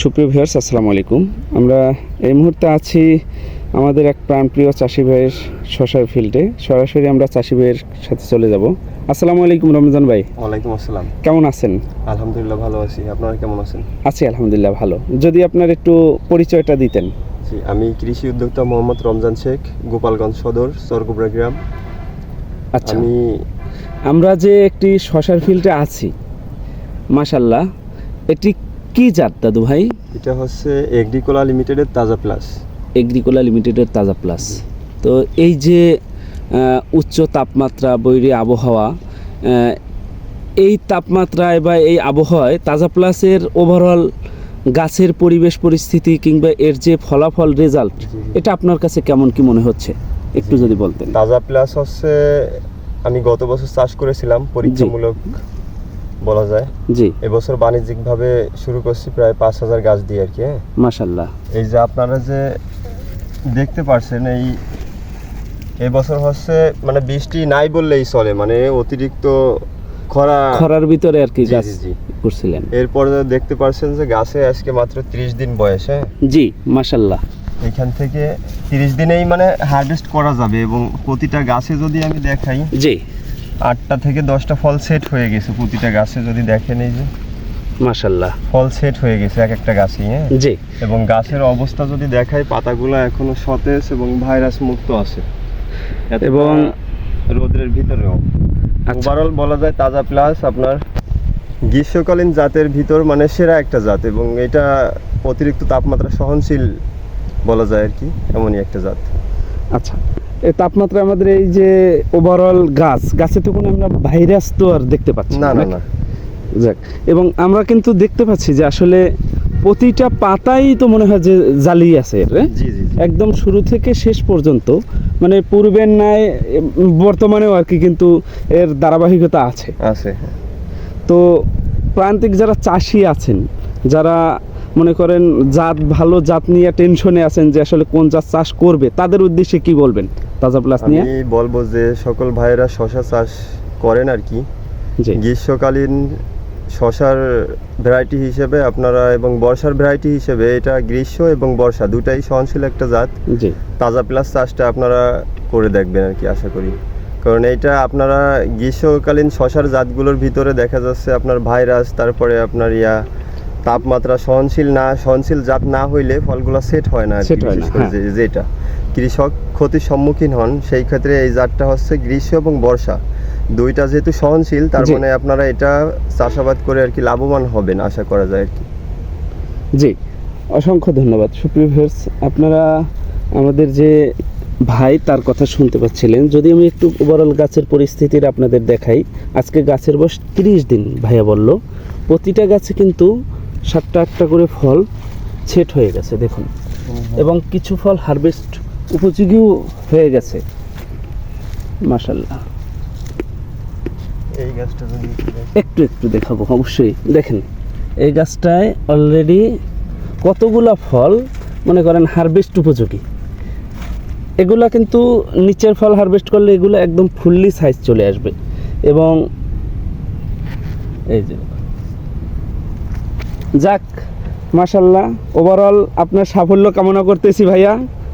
সুপ্রিয় ভিউয়ার্স আসসালামু আলাইকুম। আমরা এই মুহূর্তে আছি আমাদের এক প্রাণপ্রিয় চাষি ভাইয়ের শশার ফিল্ডে সরাসরি আমরা চাষি ভাইয়ের সাথে চলে যাব। আসসালামু আলাইকুম রমজান ভাই। ওয়ালাইকুম আসসালাম। কেমন আছেন? আলহামদুলিল্লাহ ভালো আছি। আপনারা কেমন আছেন? আছি আলহামদুলিল্লাহ ভালো। যদি আপনার একটু পরিচয়টা দিতেন। জি আমি কৃষি উদ্যোক্তা মোহাম্মদ রমজান শেখ গোপালগঞ্জ সদর সরকুবরা গ্রাম। আচ্ছা। আমি আমরা যে একটি শশার ফিল্ডে আছি মাশাল্লাহ এটি কি জাত দাদু ভাই? এটা হচ্ছে এগ্রিকোলা লিমিটেডের তাজা প্লাস। এগ্রিকোলা লিমিটেডের তাজা প্লাস। তো এই যে উচ্চ তাপমাত্রা বৈরী আবহাওয়া এই তাপমাত্রায় বা এই আবহাওয়ায় তাজা প্লাসের ওভারঅল গাছের পরিবেশ পরিস্থিতি কিংবা এর যে ফলাফল রেজাল্ট। এটা আপনার কাছে কেমন কি মনে হচ্ছে? একটু যদি বলতেন। তাজা প্লাস হচ্ছে আমি গত বছর চাষ করেছিলাম পরীক্ষামূলক বলা যায়। জি। এবছর বাণিজ্যিকভাবে শুরু করছি প্রায় পাঁচ হাজার গাছ দিয়ে আর কি হ্যাঁ? মাশাল্লাহ। এই যে আপনারা যে দেখতে পারছেন এই এবছর হচ্ছে মানে বৃষ্টি নাই বললেই চলে মানে অতিরিক্ত খরা খরার ভিতরে আর কি গাছ। করছিলেন। এরপরে দেখতে পারছেন যে গাছে আজকে মাত্র ত্রিশ দিন বয়স হ্যাঁ? জি মাশাল্লাহ। এখান থেকে তিরিশ দিনেই মানে হারভেস্ট করা যাবে এবং প্রতিটা গাছে যদি আমি দেখাই জি। আটটা থেকে দশটা ফল সেট হয়ে গেছে প্রতিটা গাছে যদি দেখেন এই যে। মাশাল্লাহ। ফল সেট হয়ে গেছে এক একটা গাছেই হ্যাঁ? জি। এবং গাছের অবস্থা যদি দেখাই পাতাগুলো এখনও সতেজ এবং ভাইরাস মুক্ত আছে। এবং রোদের ভিতরেও। আচ্ছা। ওভারঅল বলা যায় তাজা প্লাস আপনার গ্রীষ্মকালীন জাতের ভিতর মানে সেরা একটা জাত এবং এটা অতিরিক্ত তাপমাত্রা সহনশীল বলা যায় আর কি এমনই একটা জাত। আচ্ছা। তাপমাত্রা আমাদের এই যে ওভারঅল গাছ গাছে তো কোনো আমরা ভাইরাস তো আর দেখতে পাচ্ছি না না না যাক এবং আমরা কিন্তু দেখতে পাচ্ছি যে আসলে প্রতিটা পাতাই তো মনে হয় যে জ্বালিয়ে আছে জি। একদম শুরু থেকে শেষ পর্যন্ত মানে পূর্বের ন্যায় বর্তমানেও আর কি কিন্তু এর ধারাবাহিকতা আছে। আছে তো প্রান্তিক যারা চাষি আছেন যারা মনে করেন জাত ভালো জাত নিয়ে টেনশনে আছেন যে আসলে কোন জাত চাষ করবে তাদের উদ্দেশ্যে কি বলবেন? তাজা প্লাস নিয়ে? আমি বলব যে সকল ভাইয়েরা শশা চাষ করেন আর কি। জি। গ্রীষ্মকালীন শশার ভ্যারাইটি হিসেবে আপনারা এবং বর্ষার ভ্যারাইটি হিসেবে এটা গ্রীষ্ম এবং বর্ষা দুটাই সহনশীল একটা জাত। জি। তাজা প্লাস চাষটা আপনারা করে দেখবেন আর কি আশা করি। কারণ এটা আপনারা গ্রীষ্মকালীন শশার জাতগুলোর ভিতরে দেখা যাচ্ছে আপনার ভাইরাস তারপরে আপনার ইয়া তাপমাত্রা সহনশীল না সহনশীল জাত না হইলে ফলগুলো সেট হয় না হয় যেটা। কৃষক ক্ষতির সম্মুখীন হন সেই ক্ষেত্রে এই জাতটা হচ্ছে গ্রীষ্ম এবং বর্ষা। দুইটা যেহেতু সহনশীল তার মানে আপনারা এটা চাষাবাদ করে আর কি লাভবান হবেন আশা করা যায় আর কি। জি অসংখ্য ধন্যবাদ। সুপ্রিয় ভিউয়ার্স আপনারা আমাদের যে ভাই তার কথা শুনতে পাচ্ছিলেন। যদি আমি একটু ওভারঅল গাছের পরিস্থিতির আপনাদের দেখাই আজকে গাছের বয়স তিরিশ দিন ভাইয়া বলল। প্রতিটা গাছে কিন্তু সাতটা আটটা করে ফল ছেট হয়ে গেছে দেখুন। এবং কিছু ফল হারভেস্ট উপযোগীও হয়ে গেছে। মাশাল্লাহ এই গাছটা একটু একটু দেখাবো অবশ্যই। দেখেন এই গাছটায় অলরেডি কতগুলা ফল মনে করেন হারভেস্ট উপযোগী। এগুলা কিন্তু নিচের ফল হারভেস্ট করলে এগুলো একদম ফুললি সাইজ চলে আসবে। এবং এই যে যাক মাশাল্লাহ ওভারঅল আপনার সাফল্য কামনা করতেছি ভাইয়া।